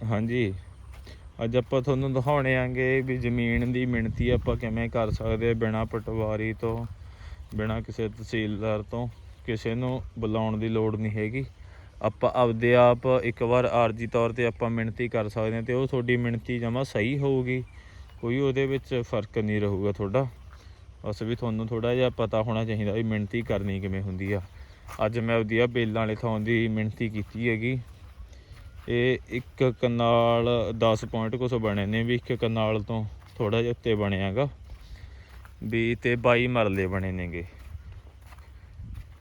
ਹਾਂਜੀ। ਅੱਜ ਆਪਾਂ ਤੁਹਾਨੂੰ ਦਿਖਾਉਣੇ ਆਂਗੇ ਵੀ ਜ਼ਮੀਨ ਦੀ ਮਿਣਤੀ ਆਪਾਂ ਕਿਵੇਂ ਕਰ ਸਕਦੇ ਬਿਨਾ ਪਟਵਾਰੀ ਤੋਂ, ਬਿਨਾ ਕਿਸੇ ਤਹਿਸੀਲਦਾਰ ਤੋਂ, ਕਿਸੇ ਨੂੰ ਬੁਲਾਉਣ ਦੀ ਲੋੜ ਨਹੀਂ ਹੈਗੀ। ਆਪਾਂ ਆਪਦੇ ਆਪ ਇੱਕ ਵਾਰ ਆਰਜੀ ਤੌਰ ਤੇ ਆਪਾਂ ਮਿਣਤੀ ਕਰ ਸਕਦੇ ਹਾਂ ਤੇ ਉਹ ਤੁਹਾਡੀ ਮਿਣਤੀ ਜਮਾ ਸਹੀ ਹੋਊਗੀ। ਕੋਈ ਉਹਦੇ ਵਿੱਚ ਫ਼ਰਕ ਨਹੀਂ ਰਹੂਗਾ ਤੁਹਾਡਾ। ਬਸ ਵੀ ਤੁਹਾਨੂੰ ਥੋੜਾ ਜਿਹਾ ਪਤਾ ਹੋਣਾ ਚਾਹੀਦਾ ਵੀ ਮਿਹਨਤੀ ਕਰਨੀ ਕਿਵੇਂ ਹੁੰਦੀ ਆ। ਅੱਜ ਮੈਂ ਆਪਦੀ ਆ ਬੇਲਾਂ ਵਾਲੇ ਥਾਂ ਦੀ ਮਿਣਤੀ ਕੀਤੀ ਹੈਗੀ। ਇਹ ਇੱਕ ਕਨਾਲ 10 ਪੁਆਇੰਟ ਕੁਛ ਬਣੇ ਨੇ ਵੀ ਇੱਕ ਕਨਾਲ ਤੋਂ ਥੋੜਾ ਜਿਹਾ ਉੱਤੇ ਬਣਿਆਗਾ ਵੀ ਤੇ 22 ਮਰਲੇ ਬਣੇ ਨੇਗੇ।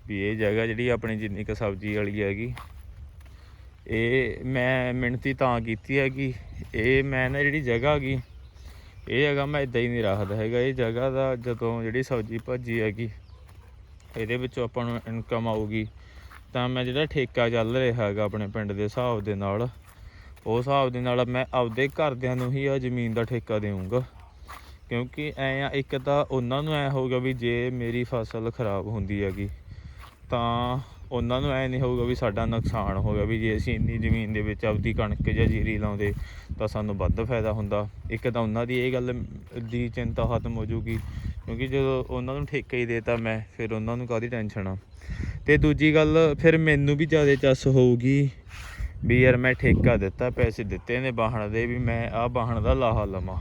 ਵੀ ਇਹ ਜਗ੍ਹਾ ਜਿਹੜੀ ਆਪਣੀ ਜਿੰਨੀ ਕ ਸਬਜ਼ੀ ਵਾਲੀ ਹੈਗੀ, ਇਹ ਮੈਂ ਮਿਹਨਤੀ ਤਾਂ ਕੀਤੀ ਹੈਗੀ, ਇਹ ਮੈਂ ਨਾ ਜਿਹੜੀ ਜਗ੍ਹਾ ਹੈਗੀ, ਇਹ ਹੈਗਾ ਮੈਂ ਇਦਾਂ ਹੀ ਨਹੀਂ ਰੱਖਦਾ ਹੈਗਾ। ਇਹ ਜਗ੍ਹਾ ਦਾ ਜਦੋਂ ਜਿਹੜੀ ਸਬਜ਼ੀ ਭਾਜੀ ਹੈਗੀ, ਇਹਦੇ ਵਿੱਚੋਂ ਆਪਾਂ ਨੂੰ ਇਨਕਮ ਆਊਗੀ। ਤਾਂ ਮੈਂ ਜਿਹੜਾ ਠੇਕਾ ਚੱਲ ਰਿਹਾ ਹੈਗਾ ਆਪਣੇ ਪਿੰਡ ਦੇ ਹਿਸਾਬ ਦੇ ਨਾਲ, ਉਹ ਹਿਸਾਬ ਦੇ ਨਾਲ ਮੈਂ ਆਪਦੇ ਘਰਦਿਆਂ ਨੂੰ ਹੀ ਆ ਜ਼ਮੀਨ ਦਾ ਠੇਕਾ ਦੇਵਾਂਗਾ ਕਿਉਂਕਿ ਐ ਆ, ਇੱਕ ਤਾਂ ਉਹਨਾਂ ਨੂੰ ਐ ਹੋਊਗਾ ਵੀ ਜੇ ਮੇਰੀ ਫਸਲ ਖਰਾਬ ਹੁੰਦੀ ਹੈਗੀ, ਤਾਂ ਉਹਨਾਂ ਨੂੰ ਐ ਨਹੀਂ ਹੋਊਗਾ ਵੀ ਸਾਡਾ ਨੁਕਸਾਨ ਹੋ ਗਿਆ ਵੀ ਜੇ ਅਸੀਂ ਇੰਨੀ ਜ਼ਮੀਨ ਦੇ ਵਿੱਚ ਆਪਦੀ ਕਣਕ ਜਾਂ ਜੀਰੀ ਲਾਉਂਦੇ, ਤਾਂ ਸਾਨੂੰ ਵੱਧ ਫਾਇਦਾ ਹੁੰਦਾ। ਇੱਕ ਤਾਂ ਉਹਨਾਂ ਦੀ ਇਹ ਗੱਲ ਦੀ ਚਿੰਤਾ ਖਤਮ ਹੋ ਜੂਗੀ ਕਿਉਂਕਿ ਜਦੋਂ ਉਹਨਾਂ ਨੂੰ ਠੇਕਾ ਹੀ ਦੇਤਾ ਮੈਂ, ਫਿਰ ਉਹਨਾਂ ਨੂੰ ਕਾਹਦੀ ਟੈਨਸ਼ਨ ਆ? ਤੇ ਦੂਜੀ ਗੱਲ, ਫਿਰ ਮੈਨੂੰ ਵੀ ਜ਼ਿਆਦਾ ਚੱਸ ਹੋਊਗੀ ਵੀ ਯਾਰ ਮੈਂ ਠੇਕਾ ਦਿੱਤਾ, ਪੈਸੇ ਦਿੱਤੇ ਨੇ ਬਾਹਣ ਦੇ ਵੀ ਮੈਂ ਆਹ ਬਾਹਣ ਦਾ ਲਾਹਾ ਲਵਾਂ।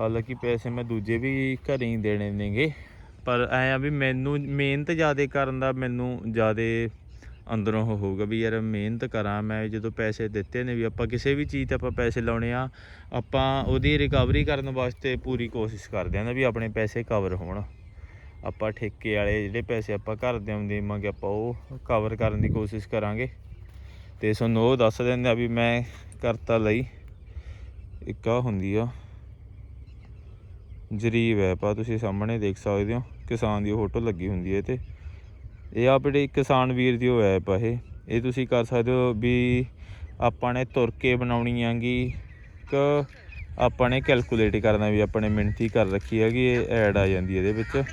ਹਾਲਾਂਕਿ ਪੈਸੇ ਮੈਂ ਦੂਜੇ ਵੀ ਘਰੇ ਹੀ ਦੇਣੇ ਨੇਗੇ, ਪਰ ਐ ਆ ਵੀ ਮੈਨੂੰ, ਮਿਹਨਤ ਜ਼ਿਆਦਾ ਕਰਨ ਦਾ ਮੈਨੂੰ ਜ਼ਿਆਦਾ ਅੰਦਰੋਂ ਉਹ ਹੋਊਗਾ ਵੀ ਯਾਰ ਮਿਹਨਤ ਕਰਾਂ ਮੈਂ ਜਦੋਂ ਪੈਸੇ ਦਿੱਤੇ ਨੇ ਵੀ ਆਪਾਂ ਕਿਸੇ ਵੀ ਚੀਜ਼ ਤੇ ਆਪਾਂ ਪੈਸੇ ਲਾਉਣੇ ਆ, ਆਪਾਂ ਉਹਦੀ ਰਿਕਵਰੀ ਕਰਨ ਵਾਸਤੇ ਪੂਰੀ ਕੋਸ਼ਿਸ਼ ਕਰਦੇ ਆਂ ਨਾ ਵੀ ਆਪਣੇ ਪੈਸੇ ਕਵਰ ਹੋਣ। ਆਪਾਂ ਠੇਕੇ ਵਾਲੇ ਜਿਹੜੇ ਪੈਸੇ ਆਪਾਂ ਘਰ ਦੇ ਦੇਵਾਂਗੇ ਆਪਾਂ ਉਹ ਕਵਰ ਕਰਨ ਦੀ ਕੋਸ਼ਿਸ਼ ਕਰਾਂਗੇ। ਤੇ ਸਾਨੂੰ ਉਹ ਦੱਸ ਦਿੰਦੇ ਆ ਵੀ ਮੈਂ ਕਰਤਾ ਲਈ। ਇੱਕ ਆ ਹੁੰਦੀ ਆ। ਜਰੀਬ ਹੈ ਆ, ਤੁਸੀਂ ਸਾਹਮਣੇ ਦੇਖ ਸਕਦੇ ਹੋ। ਕਿਸਾਨ ਦੀ ਫੋਟੋ ਲੱਗੀ ਹੁੰਦੀ ਹੈ ਤੇ। ਇਹ ਆ ਜਿਹੜੇ ਕਿਸਾਨ ਵੀਰ ਦੀ ਉਹ ਐਪ ਆ ਇਹ। ਇਹ ਤੁਸੀਂ ਕਰ ਸਕਦੇ ਹੋ ਵੀ ਆਪਾਂ ਨੇ ਤੁਰ ਕੇ ਬਣਾਉਣੀ ਆਂਗੀ ਕਿ ਆਪਾਂ ਨੇ ਕੈਲਕੂਲੇਟ ਕਰਨਾ ਵੀ ਆਪਾਂ ਨੇ ਮਿਣਤੀ ਕਰ ਰੱਖੀ ਹੈਗੀ, ਇਹ ਐਡ ਆ ਜਾਂਦੀ ਇਹਦੇ ਵਿੱਚ।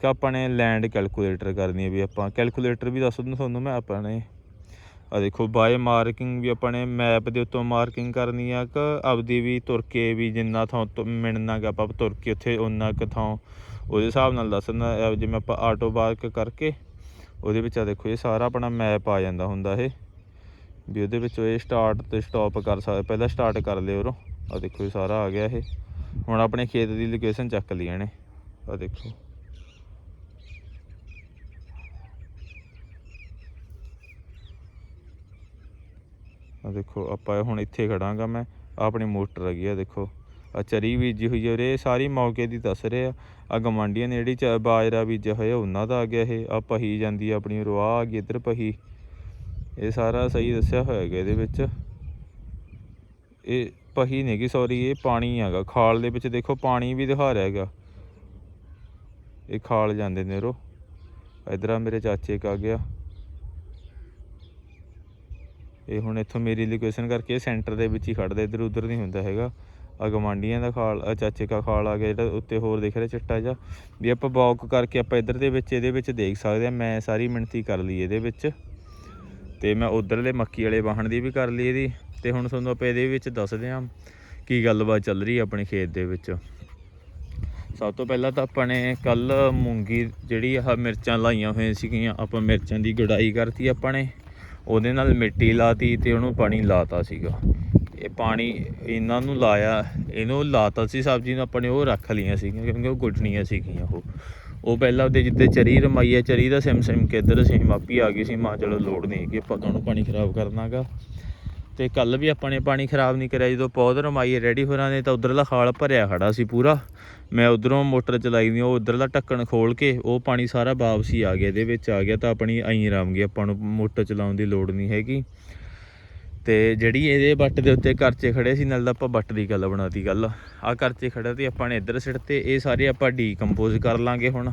ਕਿ ਆਪਾਂ ਨੇ ਲੈਂਡ ਕੈਲਕੂਲੇਟਰ ਕਰਨੀ ਹੈ ਵੀ ਆਪਾਂ ਕੈਲਕੂਲੇਟਰ ਵੀ ਦੱਸ ਦਿੰਦਾ ਤੁਹਾਨੂੰ ਮੈਂ ਆਪਾਂ ਨੇ। ਆ ਦੇਖੋ ਬਾਏ ਮਾਰਕਿੰਗ ਵੀ ਆਪਾਂ ਨੇ ਮੈਪ ਦੇ ਉੱਤੋਂ ਮਾਰਕਿੰਗ ਕਰਨੀ ਆ ਕਿ ਆਪਦੀ ਵੀ ਤੁਰ ਕੇ ਵੀ ਜਿੰਨਾ ਥਾਂ ਤੋਂ ਮਿਲਣਾ ਗਾ, ਆਪਾਂ ਤੁਰ ਕੇ ਉੱਥੇ ਉਹਨਾਂ ਕੁ ਥਾਂ ਉਹਦੇ ਹਿਸਾਬ ਨਾਲ ਦੱਸਣਾ ਅਹ ਜਿਵੇਂ ਆਪਾਂ ਆਟੋ ਪਾਰਕ ਕਰਕੇ ਉਹਦੇ ਵਿੱਚ ਆ ਦੇਖੋ ਇਹ ਸਾਰਾ ਆਪਣਾ ਮੈਪ ਆ ਜਾਂਦਾ ਹੁੰਦਾ ਇਹ, ਵੀ ਉਹਦੇ ਵਿੱਚ ਇਹ ਸਟਾਰਟ ਤੇ ਸਟਾਪ ਕਰ ਸਕਦੇ ਪਹਿਲਾਂ ਸਟਾਰਟ ਕਰ ਲਿਓ ਉਰੋਂ। ਆ ਦੇਖੋ ਇਹ ਸਾਰਾ ਆ ਗਿਆ ਇਹ। ਹੁਣ ਆਪਣੇ ਖੇਤ ਦੀ ਲੋਕੇਸ਼ਨ ਚੱਕ ਲਈ ਇਹਨੇ ਆ ਦੇਖੋ। ਆ ਦੇਖੋ, ਆਪਾਂ ਹੁਣ ਇੱਥੇ ਖੜਾਂਗਾ ਮੈਂ ਆਪਣੀ ਮੋਟਰ ਹੈਗੀ ਆ, ਦੇਖੋ। ਚਰੀ ਬੀਜੀ ਹੋਈ ਹੈ ਉਰੇ ਇਹ ਸਾਰੀ ਮੌਕੇ ਦੀ ਦੱਸ ਰਹੇ ਆ। ਆ ਗਵਾਂਡੀਆਂ ਨੇ ਜਿਹੜੀ ਚ, ਬਾਜਰਾ ਬੀਜਿਆ ਹੋਇਆ, ਉਹਨਾਂ ਦਾ ਆ ਗਿਆ ਇਹ। ਆ ਪਹੀ ਜਾਂਦੀ ਆਪਣੀ ਰਵਾ ਆ ਗਈ ਇੱਧਰ ਪਹੀ। ਇਹ ਸਾਰਾ ਸਹੀ ਦੱਸਿਆ ਹੋਇਆ ਹੈਗਾ ਇਹਦੇ ਵਿੱਚ। ਇਹ ਪਹੀ ਨਹੀਂ ਕਿ ਸੌਰੀ ਇਹ ਪਾਣੀ ਹੈਗਾ। ਖਾਲ ਦੇ ਵਿੱਚ ਦੇਖੋ ਪਾਣੀ ਵੀ ਦਿਖਾ ਰਿਹਾ ਹੈਗਾ। ਇਹ ਖਾਲ ਜਾਂਦੇ ਨੇ ਰੋ। ਇਧਰ ਆ ਮੇਰੇ ਚਾਚੇ ਕਾ ਗਿਆ। ਇਹ ਹੁਣ ਇੱਥੋਂ ਮੇਰੀ ਲੋਕੇਸ਼ਨ ਕਰਕੇ ਸੈਂਟਰ ਦੇ ਵਿੱਚ ਹੀ ਖੜਦਾ ਇੱਧਰ ਉੱਧਰ ਨਹੀਂ ਹੁੰਦਾ ਹੈਗਾ। ਆ ਗਵਾਂਡੀਆਂ ਦਾ ਖਾਲ ਆ ਚਾਚੇ ਕਾ ਖਾਲ ਆ ਗਿਆ ਜਿਹੜਾ ਉੱਤੇ ਹੋਰ ਦਿਖ ਰਿਹਾ ਚਿੱਟਾ ਜਿਹਾ। ਵੀ ਆਪਾਂ ਵਾਕ ਕਰਕੇ ਆਪਾਂ ਇੱਧਰ ਦੇ ਵਿੱਚ, ਇਹਦੇ ਵਿੱਚ ਦੇਖ ਸਕਦੇ ਆ ਮੈਂ ਸਾਰੀ ਮਿਹਨਤੀ ਕਰ ਲਈ ਇਹਦੇ ਵਿੱਚ। ਤੇ ਮੈਂ ਉਧਰਲੇ ਮੱਕੀ ਵਾਲੇ ਵਾਹਣ ਦੀ ਵੀ ਕਰ ਲਈ ਇਹਦੀ। ਤੇ ਹੁਣ ਤੁਹਾਨੂੰ ਆਪਾਂ ਇਹਦੇ ਵਿੱਚ ਦੱਸਦੇ ਹਾਂ ਕੀ ਗੱਲਬਾਤ ਚੱਲ ਰਹੀ ਆਪਣੇ ਖੇਤ ਦੇ ਵਿੱਚ। ਸਭ ਤੋਂ ਪਹਿਲਾਂ ਤਾਂ ਆਪਾਂ ਨੇ ਕੱਲ ਮੂੰਗੀ ਜਿਹੜੀ ਆ ਮਿਰਚਾਂ ਲਾਈਆਂ ਹੋਈਆਂ ਸੀਗੀਆਂ, ਆਪਾਂ ਮਿਰਚਾਂ ਦੀ ਗੁਡਾਈ ਕਰਤੀ ਆਪਾਂ ਨੇ। ਉਹਦੇ ਨਾਲ ਮਿੱਟੀ ਲਾਤੀ ਤੇ ਉਹਨੂੰ ਪਾਣੀ ਲਾਤਾ ਸੀਗਾ। ਇਹ ਪਾਣੀ ਇਹਨਾਂ ਨੂੰ ਲਾਇਆ, ਇਹਨੂੰ ਲਾਤਾ ਸੀ ਸਬਜ਼ੀ ਨੂੰ, ਆਪਾਂ ਨੇ ਉਹ ਰੱਖ ਲਈਆਂ ਸੀਗੀਆਂ ਕਿਉਂਕਿ ਉਹ ਗੁੱਡਣੀਆਂ ਸੀਗੀਆਂ ਉਹ। ਉਹ ਪਹਿਲਾਂ ਉਹਦੇ ਜਿੱਤੇ ਚਰੀ ਰਮਾਈ ਹੈ ਚਰੀ ਦਾ ਸਿਮ ਸਿਮ ਕੇ ਇੱਧਰ ਸਿਮ ਮਾਪੀ ਆ ਗਈ ਸੀ, ਮਾਂ ਚਲੋ ਲੋੜ ਨਹੀਂ ਕਿ ਆਪਾਂ ਤੁਹਾਨੂੰ ਪਾਣੀ ਖਰਾਬ ਕਰਨਾਗਾ। ਤੇ ਕੱਲ ਵੀ ਆਪਾਂ ਨੇ ਪਾਣੀ ਖਰਾਬ ਨਹੀਂ ਕਰਿਆ, ਜਦੋਂ ਪੌਦ ਰਮਾਈ ਰੈਡੀ ਹੋਰਾਂ ਨੇ ਤਾਂ ਉਧਰਲਾ ਖਾਲ ਭਰਿਆ ਖੜਾ ਸੀ ਪੂਰਾ। ਮੈਂ ਉਧਰੋਂ ਮੋਟਰ ਚਲਾਈ ਦੀ ਉਹ ਉਧਰਲਾ ਢੱਕਣ ਖੋਲ ਕੇ, ਉਹ ਪਾਣੀ ਸਾਰਾ ਵਾਪਸੀ ਆ ਗਿਆ, ਇਹਦੇ ਵਿੱਚ ਆ ਗਿਆ ਤਾਂ ਆਪਣੀ ਆਈ ਰਾਮ ਗਈ, ਆਪਾਂ ਨੂੰ ਮੋਟਰ ਚਲਾਉਣ ਦੀ ਲੋੜ ਨਹੀਂ ਹੈਗੀ। ਤੇ ਜਿਹੜੀ ਇਹਦੇ ਬੱਟ ਦੇ ਉੱਤੇ ਕਰਚੇ ਖੜੇ ਸੀ, ਨਾਲ ਦਾ ਆਪਾਂ ਬੱਟ ਦੀ ਗੱਲ ਬਣਾਤੀ ਗੱਲ। ਆ ਕਰਚੇ ਖੜੇ ਤੇ ਆਪਾਂ ਨੇ ਇੱਧਰ ਸਿੱਟ ਇਹ ਸਾਰੇ ਆਪਾਂ ਡੀਕੰਪੋਜ਼ ਕਰ ਲਾਂਗੇ ਹੁਣ।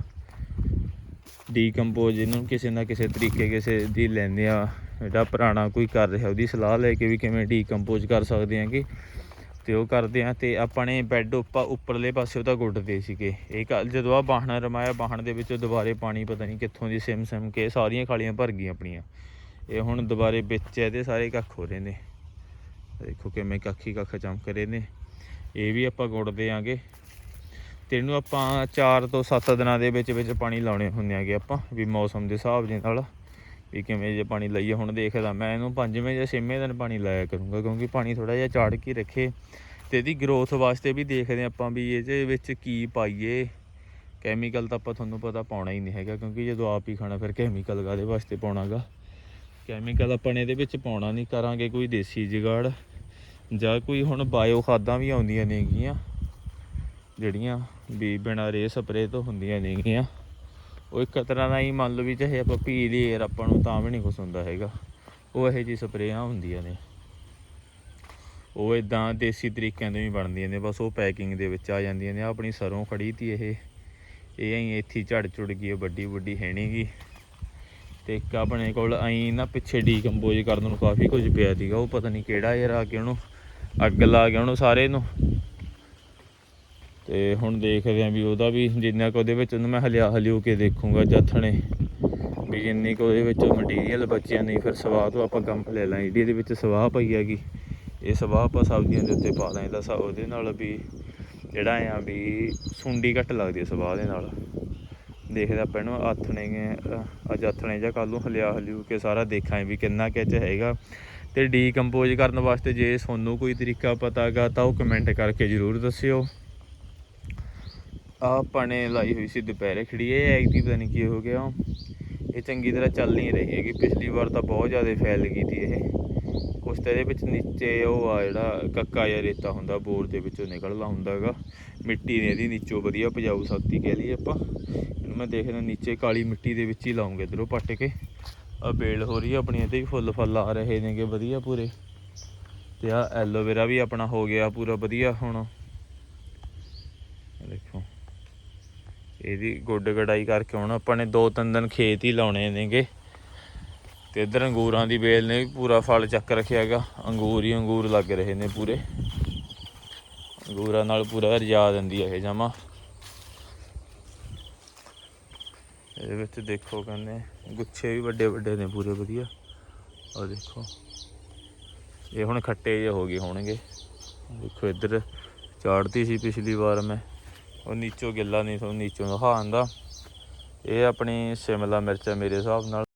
ਡੀਕੰਪੋਜ਼ ਇਹਨੂੰ ਕਿਸੇ ਨਾ ਕਿਸੇ ਤਰੀਕੇ ਕਿਸੇ ਦੀ ਲੈਂਦੇ ਆ। ਜਿਹੜਾ ਪੁਰਾਣਾ ਕੋਈ ਕਰ ਰਿਹਾ, ਉਹਦੀ ਸਲਾਹ ਲੈ ਕੇ ਵੀ ਕਿਵੇਂ ਡੀਕੰਪੋਜ਼ ਕਰ ਸਕਦੇ ਆਂਗੇ ਤੇ ਉਹ ਕਰਦੇ ਆ ਤੇ ਆਪਾਂ ਨੇ ਬੈੱਡ ਉੱਪਰ ਉੱਪਰਲੇ ਪਾਸੇ ਉਹਦਾ ਗੁੱਡਦੇ ਸੀਗੇ। ਇਹ ਕੱਲ ਜਦੋਂ ਆ ਬਾਹਣਾ ਰਮਾਇਆ, ਬਾਹਣ ਦੇ ਵਿੱਚੋਂ ਦੁਬਾਰੇ ਪਾਣੀ ਪਤਾ ਨਹੀਂ ਕਿੱਥੋਂ ਦੀ ਸਿਮ ਸਿਮ ਕੇ ਸਾਰੀਆਂ ਖਾਲੀਆਂ ਭਰ ਗਈਆਂ ਆਪਣੀਆਂ। ਇਹ ਹੁਣ ਦੁਬਾਰੇ ਵਿੱਚ ਇਹਦੇ ਸਾਰੇ ਕੱਖ ਹੋ ਰਹੇ ਨੇ। ਦੇਖੋ ਕਿਵੇਂ ਕੱਖੀ ਕੱਖ ਚਮਕ ਰਹੇ ਨੇ। ਇਹ ਵੀ ਆਪਾਂ ਗੁੜ ਦੇਾਂਗੇ ਤੇ ਇਹਨੂੰ ਆਪਾਂ 4 ਤੋਂ 7 ਦਿਨਾਂ ਦੇ ਵਿੱਚ ਵਿੱਚ ਪਾਣੀ ਲਾਉਣੇ ਹੁੰਦੇ ਆਗੇ ਆਪਾਂ, ਵੀ ਮੌਸਮ ਦੇ ਹਿਸਾਬ ਦੇ ਨਾਲ, ਵੀ ਕਿਵੇਂ ਜੇ ਪਾਣੀ ਲਈਏ। ਹੁਣ ਦੇਖਦਾ ਮੈਂ ਇਹਨੂੰ ਪੰਜਵੇਂ ਜਾਂ ਛੇਵੇਂ ਦਿਨ ਪਾਣੀ ਲਾਇਆ ਕਰੂੰਗਾ, ਕਿਉਂਕਿ ਪਾਣੀ ਥੋੜਾ ਜਿਹਾ ਚਾੜ ਕੇ ਰੱਖੇ। ਤੇ ਇਹਦੀ ਗਰੋਥ ਵਾਸਤੇ ਵੀ ਦੇਖਦੇ ਆਪਾਂ ਵੀ ਇਹਦੇ ਵਿੱਚ ਕੀ ਪਾਈਏ। ਕੈਮੀਕਲ ਤਾਂ ਆਪਾਂ ਤੁਹਾਨੂੰ ਪਤਾ ਪਾਉਣਾ ਹੀ ਨਹੀਂ ਹੈਗਾ, ਕਿਉਂਕਿ ਜਦੋਂ ਆਪ ਹੀ ਖਾਣਾ, ਫਿਰ ਕੈਮੀਕਲ ਕਾਦੇ ਵਾਸਤੇ ਪਾਉਣਾਗਾ? ਕੈਮੀਕਲ ਆਪਾਂ ਇਹਦੇ ਵਿੱਚ ਪਾਉਣਾ ਨਹੀਂ, ਕਰਾਂਗੇ ਕੋਈ ਦੇਸੀ ਜੁਗਾੜ ਜਾਂ ਕੋਈ ਹੁਣ ਬਾਇਓ ਖਾਦਾਂ ਵੀ ਆਉਂਦੀਆਂ ਨੇਗੀਆਂ, ਜਿਹੜੀਆਂ ਵੀ ਬਿਨਾਂ ਰੇ ਸਪਰੇ ਤੋਂ ਹੁੰਦੀਆਂ ਨੇਗੀਆਂ। ਉਹ ਇੱਕ ਤਰ੍ਹਾਂ ਦਾ ਹੀ ਮੰਨ ਲਓ ਵੀ ਚਾਹੇ ਆਪਾਂ ਪੀ ਲਈਏ ਯਾਰ ਆਪਾਂ ਨੂੰ ਤਾਂ ਵੀ ਨਹੀਂ ਕੁਛ ਹੁੰਦਾ ਹੈਗਾ। ਉਹ ਇਹੋ ਜਿਹੀ ਸਪਰੇਆਂ ਹੁੰਦੀਆਂ ਨੇ। ਉਹ ਇਦਾਂ ਦੇਸੀ ਤਰੀਕਿਆਂ ਤੋਂ ਹੀ ਬਣਦੀਆਂ ਨੇ, ਬਸ ਉਹ ਪੈਕਿੰਗ ਦੇ ਵਿੱਚ ਆ ਜਾਂਦੀਆਂ ਨੇ। ਆਪਣੀ ਸਰੋਂ ਖੜੀ ਤੀ ਇਹ। ਇਹ ਐਂ ਇੱਥੇ ਹੀ ਝੜ ਝੁੜ ਗਈ ਹੈ ਵੱਡੀ ਵੱਡੀ ਹੈ ਨੀ ਗੀ। ਤੇ ਇੱਕ ਆਪਣੇ ਕੋਲ ਐਂ ਨਾ ਪਿੱਛੇ ਡੀਕੰਪੋਜ਼ ਕਰਨ ਨੂੰ ਕਾਫੀ ਕੁਝ ਪਿਆ ਸੀਗਾ। ਉਹ ਪਤਾ ਨਹੀਂ ਕਿਹੜਾ ਯਾਰ ਆ ਕੇ ਉਹਨੂੰ ਅੱਗ ਲਾ ਗਿਆ ਉਹਨੂੰ ਸਾਰੇ ਨੂੰ। ਤੇ ਹੁਣ ਦੇਖਦੇ ਆਂ ਵੀ ਉਹਦਾ ਵੀ ਜਿੰਨਾ ਕੁ ਉਹਦੇ ਵਿੱਚ ਉਹਨੂੰ ਮੈਂ ਹਲਿਆ ਹਲਿਓ ਕੇ ਦੇਖੂੰਗਾ ਜਥਣੇ। ਵੀ ਜਿੰਨੀ ਕੁ ਉਹਦੇ ਵਿੱਚੋਂ ਮਟੀਰੀਅਲ ਬਚਿਆ ਨਹੀਂ, ਫਿਰ ਸਵਾਹ ਤੋਂ ਆਪਾਂ ਕੰਮ ਲੈ ਲਾਂ। ਜਿਹੜੀ ਇਹਦੇ ਵਿੱਚ ਸਵਾਹ ਪਈ ਹੈਗੀ। ਇਹ ਸਵਾਹ ਆਪਾਂ ਸਬਜ਼ੀਆਂ ਦੇ ਉੱਤੇ ਪਾ ਦਾਂਗੇ ਤਾਂ ਸ- ਉਹਦੇ ਨਾਲ ਵੀ ਜਿਹੜਾ ਆ ਵੀ ਸੁੰਡੀ ਘੱਟ ਲੱਗਦੀ ਹੈ ਸਵਾਹ ਦੇ ਨਾਲ। ਦੇਖਦੇ ਆਪਾਂ ਇਹਨੂੰ ਆਥਣੇ ਅੱਜ ਆਥਣੇ ਜਾਂ ਕੱਲ ਨੂੰ ਹਲਿਆ ਹਲਿਓ ਕੇ ਸਾਰਾ ਦੇਖਾਂ ਵੀ ਕਿੰਨਾ ਕਿਚ ਹੈਗਾ। ਤੇ ਡੀਕੰਪੋਜ਼ ਕਰਨ ਵਾਸਤੇ ਜੇ ਤੁਹਾਨੂੰ ਕੋਈ ਤਰੀਕਾ ਪਤਾਗਾ ਤਾਂ ਉਹ ਕਮੈਂਟ ਕਰਕੇ ਜ਼ਰੂਰ ਦੱਸਿਓ। ਆਹ ਆਪਾਂ ਲਾਈ ਹੋਈ ਸੀ ਦੁਪਹਿਰੇ ਖੜੀ ਇਹ ਐਗਤੀ ਪਤਾ ਨਹੀਂ ਕੀ ਹੋ ਗਿਆ। ਇਹ ਚੰਗੀ ਤਰ੍ਹਾਂ ਚੱਲ ਨਹੀਂ ਰਹੀ ਹੈਗੀ, ਪਿਛਲੀ ਵਾਰ ਤਾਂ ਬਹੁਤ ਜ਼ਿਆਦਾ ਫੈਲ ਗਈ ਸੀ ਇਹ। ਕੁਛ ਤਾਂ ਇਹਦੇ ਵਿੱਚ ਨੀਚੇ ਉਹ ਆ ਜਿਹੜਾ ਕੱਕਾ ਜਾਂ ਰੇਤਾ ਹੁੰਦਾ, ਬੋਰ ਦੇ ਵਿੱਚੋਂ ਨਿਕਲਦਾ ਹੁੰਦਾ ਹੈਗਾ ਮਿੱਟੀ ਨੇ ਇਹਦੀ ਨੀਚੋਂ ਵਧੀਆ ਪਜਾਊ ਸ਼ਕਤੀ ਕਹਿ ਲਈਏ ਆਪਾਂ। ਇਹਨੂੰ ਮੈਂ ਦੇਖਦਾ ਨੀਚੇ ਕਾਲੀ ਮਿੱਟੀ ਦੇ ਵਿੱਚ ਹੀ ਲਾਉਂਗੇ ਇਧਰੋਂ ਪੱਟ ਕੇ। ਆ ਬੇਲ ਹੋ ਰਹੀ ਹੈ ਆਪਣੀ, ਇਹਦੇ ਵੀ ਫੁੱਲ ਫਲ ਆ ਰਹੇ ਨੇਗੇ ਵਧੀਆ ਪੂਰੇ। ਤੇ ਆ ਐਲੋਵੇਰਾ ਵੀ ਆਪਣਾ ਹੋ ਗਿਆ ਪੂਰਾ ਵਧੀਆ ਹੁਣ। ਦੇਖੋ। ਇਹਦੀ ਗੁੱਡ ਗੜਾਈ ਕਰਕੇ ਹੁਣ ਆਪਾਂ ਨੇ ਦੋ ਤਿੰਨ ਦਿਨ ਖੇਤ ਹੀ ਲਾਉਣੇ ਨੇਗੇ। ਤੇ ਇਧਰ ਅੰਗੂਰਾਂ ਦੀ ਬੇਲ ਨੇ ਪੂਰਾ ਫਲ ਚੱਕ ਰੱਖਿਆ ਹੈਗਾ। ਅੰਗੂਰ ਹੀ ਅੰਗੂਰ ਲੱਗ ਰਹੇ ਨੇ ਪੂਰੇ। ਅੰਗੂਰਾਂ ਨਾਲ ਪੂਰਾ ਰਜਾ ਦਿੰਦੀ ਹੈ ਇਹ ਜਮਾ ਇਹਦੇ ਵਿੱਚ ਦੇਖੋ ਕਹਿੰਦੇ ਗੁੱਛੇ ਵੀ ਵੱਡੇ ਵੱਡੇ ਨੇ ਪੂਰੇ ਵਧੀਆ। ਆ ਦੇਖੋ। ਇਹ ਹੁਣ ਖੱਟੇ ਜਿਹੇ ਹੋ ਗਏ ਹੋਣਗੇ। ਦੇਖੋ ਇੱਧਰ ਚਾੜਤੀ ਸੀ ਪਿਛਲੀ ਵਾਰ ਮੈਂ। ਉਹ ਨੀਚੋਂ ਗਿੱਲਾ ਨਹੀਂ ਤੁਹਾਨੂੰ ਨੀਚੋਂ ਦਿਖਾਉਂਦਾ ਇਹ ਆਪਣੀ ਸ਼ਿਮਲਾ ਮਿਰਚ ਹੈ ਮੇਰੇ ਹਿਸਾਬ ਨਾਲ।